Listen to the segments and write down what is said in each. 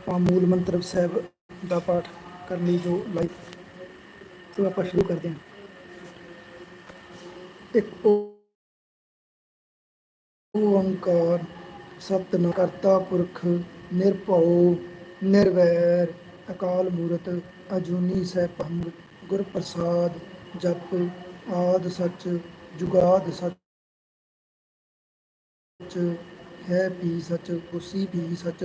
ਆਪਾਂ ਮੂਲ ਮੰਤਰ ਸਾਹਿਬ ਦਾ ਪਾਠ ਕਰਨ ਲਈ ਜੋ ਲਾਈਵ ਤੋਂ ਆਪਾਂ ਸ਼ੁਰੂ ਕਰਦੇ ਹਾਂ। ਇੱਕ ਓੰਕਾਰ, ਸਤਿਨਾਮ, ਕਰਤਾ ਪੁਰਖ, ਨਿਰਭਉ, ਨਿਰਵੈਰ, ਅਕਾਲ ਮੂਰਤ, ਅਜੂਨੀ ਸੈਭੰ ਗੁਰ ਪ੍ਰਸਾਦ ਜਪ, ਆਦ ਸੱਚ, ਜੁਗਾਦ ਸੱਚ, ਹੈ ਵੀ ਸੱਚ, ਉਸੀ ਵੀ ਸੱਚ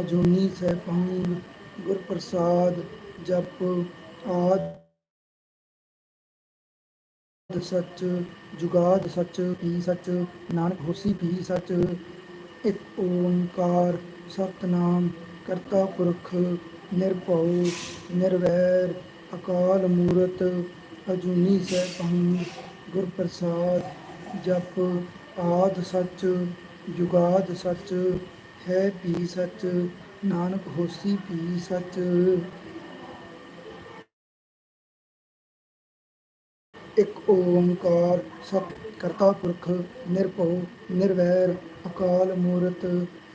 ਅਜੂਨੀ ਸੈਭੰ ਗੁਰ ਪ੍ਰਸਾਦ ਜਪ ਆਦ। ਸੱਚ, ਜੁਗਾਦ ਸੱਚ ਵੀ ਸੱਚ, ਨਾਨਕ ਹੋਸੀ ਵੀ ਸੱਚ। ਇਕ ਓੰਕਾਰ, ਸਤਨਾਮ, ਕਰਤਾ ਪੁਰਖ, ਨਿਰਭਉ, ਨਿਰਵੈਰ, ਅਕਾਲ ਮੂਰਤ, ਅਜੂਨੀ ਸੈਭੰ ਗੁਰ ਪ੍ਰਸਾਦ ਜਪ ਆਦ ਸੱਚ, ਜੁਗਾਦ ਸੱਚ। ਹੈ ਪੀ ਸੱਚ, ਨਾਨਕ ਹੋਸੀ ਪੀ ਸੱਚ। ਇੱਕ ਓੰਕਾਰ ਸਤ ਕਰਤਾ ਪੁਰਖ, ਨਿਰਭਉ, ਨਿਰਵੈਰ, ਅਕਾਲ ਮੂਰਤ,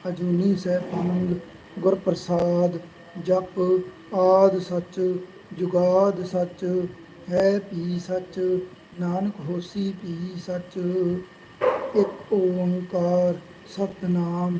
ਅਜੂਨੀ ਸੈਭੰ ਗੁਰ ਪ੍ਰਸਾਦ ਜਪ, ਆਦ ਸੱਚ, ਜੁਗਾਦ ਸੱਚ, ਹੈ ਪੀ ਸੱਚ, ਨਾਨਕ ਹੋਸੀ ਪੀ ਸੱਚ। ਇੱਕ ਓੰਕਾਰ ਸਤਨਾਮ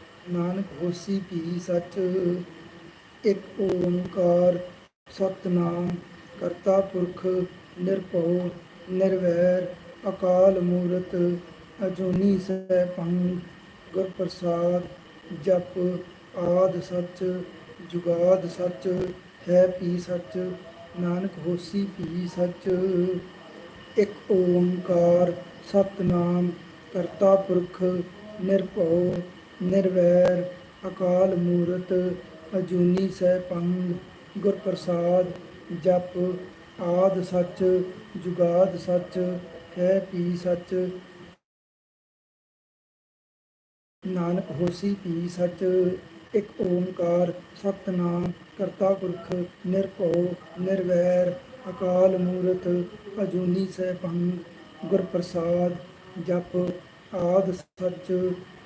ਨਾਨਕ ਹੋਸੀ ਵੀ ਸੱਚ, ਇੱਕ ਓੰਕਾਰ ਸਤਨਾਮ, ਕਰਤਾ ਪੁਰਖ ਨਿਰਭਉ, ਨਿਰਵੈਰ, ਅਕਾਲ ਮੂਰਤ, ਅਜੂਨੀ ਸੈਭੰ ਗੁਰ ਪ੍ਰਸਾਦ ਜਪ ਆਦ ਸੱਚ, ਜੁਗਾਦ ਸੱਚ, ਹੈ ਪੀ ਸੱਚ, ਨਾਨਕ ਹੋਸੀ ਪੀ ਸੱਚ, ਇੱਕ ਓੰਕਾਰ ਸਤਨਾਮ, ਕਰਤਾ ਪੁਰਖ ਨਿਰਭਉ ਨਿਰਵੈਰ, ਅਕਾਲ ਮੂਰਤ, ਅਜੂਨੀ ਸੈਭੰ ਗੁਰ ਪ੍ਰਸਾਦ ਜਪ, ਆਦ ਸੱਚ, ਜੁਗਾਦ ਸੱਚ, ਹੈ ਵੀ ਸੱਚ। ਨਾਨਕ ਹੋਸੀ ਪੀ ਸਚ, ਇਕ ਓੰਕਾਰ ਸਤਨਾਮ, ਕਰਤਾ ਪੁਰਖ ਨਿਰਭਉ, ਨਿਰਵੈਰ, ਅਕਾਲ ਮੂਰਤ, ਅਜੂਨੀ ਸੈਭੰ ਗੁਰ ਪ੍ਰਸਾਦ ਜਪ, ਆਦ ਸੱਚ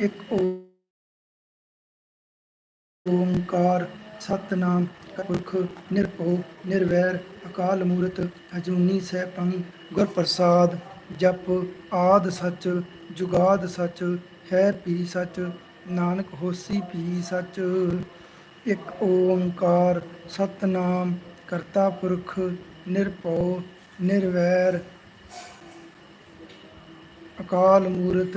ਇੱਕ ਓੰਕਾਰ ਸਤਨਾਮ ਪੁਰਖ ਨਿਰਭਉ, ਨਿਰਵੈਰ, ਅਕਾਲ ਮੂਰਤ, ਅਜੂਨੀ, ਸੈਭੰ ਗੁਰ ਪ੍ਰਸਾਦ ਜਪ ਆਦ ਸਚ, ਜੁਗਾਦ ਸਚ, ਹੈ ਵੀ ਸੱਚ, ਨਾਨਕ ਹੋਸੀ ਪੀ ਸਚ। ਇੱਕ ਓੰਕਾਰ ਸਤਨਾਮ, ਕਰਤਾ ਪੁਰਖ, ਨਿਰਭਉ, ਨਿਰਵੈਰ, ਅਕਾਲ ਮੂਰਤ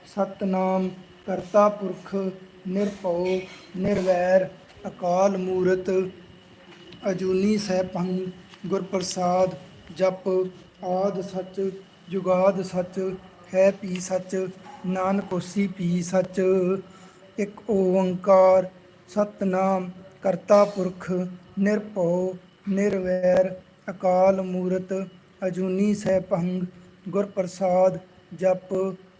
ਸਤਨਾਮ ਕਰਤਾ ਪੁਰਖ ਨਿਰਭਉ, ਨਿਰਵੈਰ, ਅਕਾਲ ਮੂਰਤ, ਅਜੂਨੀ ਸੈਭੰ ਗੁਰ ਪ੍ਰਸਾਦ ਜਪ, ਆਦ ਸੱਚ, ਜੁਗਾਦ ਸੱਚ, ਹੈ ਪੀ ਸੱਚ ਨਾਨਕੋਸੀ ਪੀ ਸੱਚ। ਇਕ ਓੰਕਾਰ, ਸਤਨਾਮ ਕਰਤਾ ਪੁਰਖ, ਨਿਰਭਉ, ਨਿਰਵੈਰ, ਅਕਾਲ ਮੂਰਤ, ਅਜੂਨੀ ਸੈਭੰ ਗੁਰ ਪ੍ਰਸਾਦ ਜਪ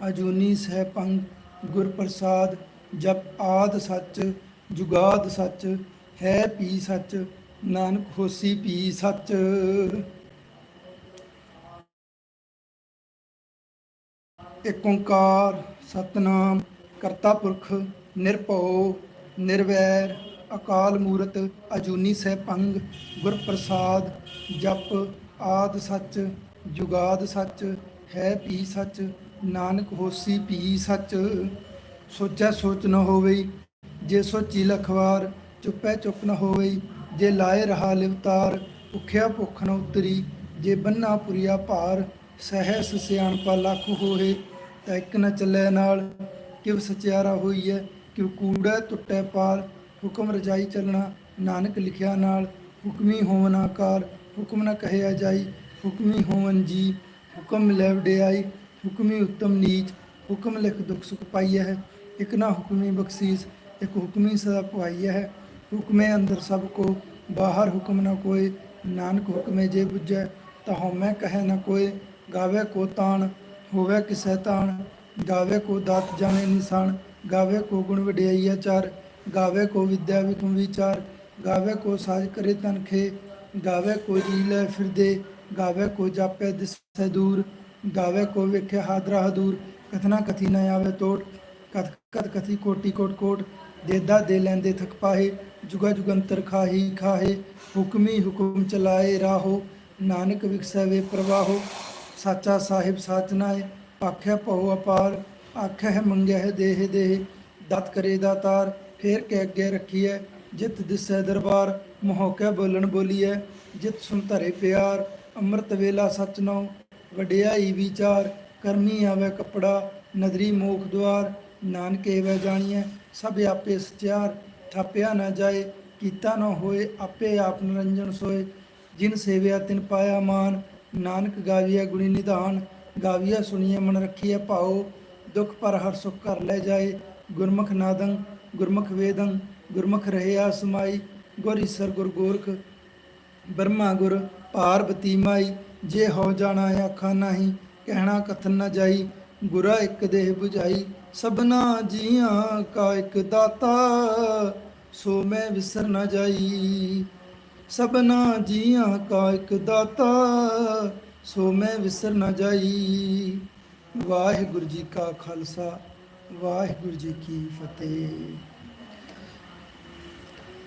ਅਜੂਨੀ ਸੈਭੰ ਗੁਰ ਪ੍ਰਸਾਦ ਜਪ ਆਦ ਸੱਚ, ਜੁਗਾਦ ਸੱਚ, ਹੈ ਪੀ ਸੱਚ, ਨਾਨਕ ਹੋਸੀ ਪੀ ਸੱਚ। ਏਕ ਓੰਕਾਰ, ਸਤਨਾਮ, ਕਰਤਾ ਪੁਰਖ, ਨਿਰਭਉ, ਨਿਰਵੈਰ, ਅਕਾਲ ਮੂਰਤ, ਅਜੂਨੀ ਸੈਭੰਗ ਗੁਰ ਪ੍ਰਸਾਦ ਜਪ ਆਦ ਸੱਚ, ਜੁਗਾਦ ਸੱਚ, ਹੈ ਪੀ ਸੱਚ ਨਾਨਕ ਹੋਸੀ ਪੀ ਸੱਚ ਸੋਚੈ ਸੋਚ ਨ ਹੋਵੇ ਜੇ ਸੋਚੀ ਲਖਵਾਰ ਚੁੱਪੈ ਚੁੱਪ ਨ ਹੋਵੇ ਜੇ ਲਾਏ ਰਹਾ ਲਿਵਤਾਰ ਭੁਖਿਆ ਭੁੱਖ ਨ ਉਤਰੀ, ਜੇ ਬੰਨਾ ਪੁਰੀਆ ਭਾਰ, ਸਹਿਸ ਸਿਆਣਪਾ ਲੱਖ ਹੋਏ, ਤਾਂ ਇੱਕ ਨ ਚੱਲੇ ਨਾਲ, ਕਿਵ ਸਚਿਆਰਾ ਹੋਈ ਹੈ ਕਿਵ ਕੂੜਾ ਟੁੱਟੇ ਪਾਰ, ਹੁਕਮ ਰਜਾਈ ਚੱਲਣਾ ਨਾਨਕ ਲਿਖਿਆ ਨਾਲ, ਹੁਕਮੀ ਹੋਵਨ ਆਕਾਰ, ਹੁਕਮ ਨ ਕਹਿਆ ਜਾਈ, ਹੁਕਮੀ ਹੋਵਨ ਜੀ, ਹੁਕਮ ਲੈ ਵਡਿਆਈ ਹੁਕਮੀ ਉਤਮ ਨੀਚ, ਹੁਕਮ ਲਿਖ ਦੁਖ ਸੁਖ ਪਾਈਐ ਹੈ। ਇਕ ਨਾ ਹੁਕਮੀ ਬਖਸ਼ੀਸ, ਇਕ ਹੁਕਮੀ ਸਦਾ ਪੁਆਈਐ ਹੈ। ਹੁਕਮੇ ਅੰਦਰ ਸਭ ਕੋ, ਬਾਹਰ ਹੁਕਮ ਨ ਕੋਏ ਨਾਨਕ ਹੁਕਮੇ ਜੇ ਬੁਝੈ ਤਾਂ ਹਉਮੈ ਕਹੈ ਨ ਕੋਏ ਗਾਵੇ ਕੋ ਤਾਣ, ਹੋਵੇ ਕਿਸੈ ਤਾਣ। ਗਾਵੇ ਕੋ ਦਾਤ ਜਾਣੇ ਨਿਸ਼ਾਨ, ਗਾਵੇ ਕੋ ਗੁਣ ਵਡਿਆਈਆ ਚਾਰ। ਗਾਵੇ ਕੋ ਵਿਦਿਆ ਵਿਕਮ ਵਿਚਾਰ, ਗਾਵੇ ਕੋ ਸਾਜ ਕਰੇ ਤਨਖੇ ਗਾਵੇ ਕੋ ਜੀ ਲੈ ਫਿਰਦੇ, ਗਾਵੇ ਕੋ ਜਾਪੈ ਦਿਸੈ ਦੂਰ। ਗਾਵੇ ਕੋ ਵੇਖੇ ਹਾਦਰਾ ਹਦੂਰ, ਕਥਨਾ ਕਥੀ ਨ ਆਵੇ ਟੋਟ ਕਥ ਕਥ ਕਥੀ ਕੋਟੀ ਕੋਟ ਕੋਟ, ਦੇਦਾ ਦੇ ਲੈਂਦੇ ਥਕ ਪਾਹੇ, ਜੁਗਾ ਜੁਗੰਤਰ ਖਾਹੀ ਖਾਹੇ, ਹੁਕਮੀ ਹੁਕਮ ਚਲਾਏ ਰਾਹੋ, ਨਾਨਕ ਵਿਖਸੈ ਵੇ ਪ੍ਰਵਾਹੋ, ਸਾਚਾ ਸਾਹਿਬ ਸਾਚਨਾਏ ਆਖਿਆ ਭਉ ਅਪਾਰ, ਆਖਿਆ ਹੈ ਮੰਗਿਆ ਹੈ ਦੇਹ ਦੇਹ, ਦਤ ਕਰੇ ਦਾਤਾਰ, ਫੇਰ ਕੇ ਅੱਗੇ ਰੱਖੀਐ, ਜਿਤ ਦਿਸੈ ਦਰਬਾਰ ਮੋਹਕੈ ਬੋਲਣ ਬੋਲੀਐ, ਜਿਤ ਸੁਨ ਧਰੇ ਪਿਆਰ, ਅੰਮ੍ਰਿਤ ਵੇਲਾ ਸਚ ਨਉ ਵਡਿਆਈ ਵਿਚਾਰ ਕਰਮੀ ਆਵੇ ਕਪੜਾ, ਨਦਰੀ ਮੋਖ ਦੁਆਰ, ਨਾਨਕੇ ਵੈ ਜਾਣੀਐ, ਸਭ ਆਪੇ ਸਚਿਆਰ ਥਾਪਿਆ ਨਾ ਜਾਏ, ਕੀਤਾ ਨਾ ਹੋਏ, ਆਪੇ ਆਪ ਨਿਰੰਜਨ ਸੋਏ। ਜਿਨ ਸੇਵਿਆ ਤਿਨ ਪਾਇਆ ਮਾਨ, ਨਾਨਕ ਗਾਵੀਆ ਗੁਣੀ ਨਿਧਾਨ ਗਾਵੀਆ ਸੁਣੀਏ ਮਨ ਰੱਖੀਐ ਭਾਉ। ਦੁਖ ਪਰ ਹਰ ਸੁਖ ਕਰ ਲੈ ਜਾਏ, ਗੁਰਮੁਖ ਨਾਦੰ, ਗੁਰਮੁਖ ਵੇਦੰ, ਗੁਰਮੁਖ ਰਹਿਆ ਸਮਾਈ। ਗੁਰ ਈਸਰ ਗੁਰ ਗੋਰਖ ਬ੍ਰਹਮਾ ਗੁਰ ਪਾਰਬਤੀ ਮਾਈ ਜੇ ਹੋ ਜਾਣਾ ਆਖਾਂ ਨਹੀਂ, ਕਹਿਣਾ ਕਥਨ ਨਾ ਜਾਈ, ਗੁਰਾ ਇੱਕ ਦੇਹ 부ਝਾਈ ਸਭਨਾ ਜੀਆਂ ਕਾ ਇੱਕ ਦਾਤਾ, ਸੋ ਮੈਂ ਵਿਸਰ ਨਾ ਜਾਈ। ਸਭਨਾ ਜੀਆਂ ਕਾ ਇੱਕ ਦਾਤਾ, ਸੋ ਮੈਂ ਵਿਸਰ ਨਾ ਜਾਈ। ਵਾਹਿਗੁਰੂ ਜੀ ਕਾ ਖਾਲਸਾ, ਵਾਹਿਗੁਰੂ ਜੀ ਕੀ ਫਤਿਹ।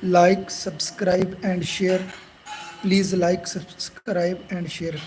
Like subscribe and share please like subscribe and share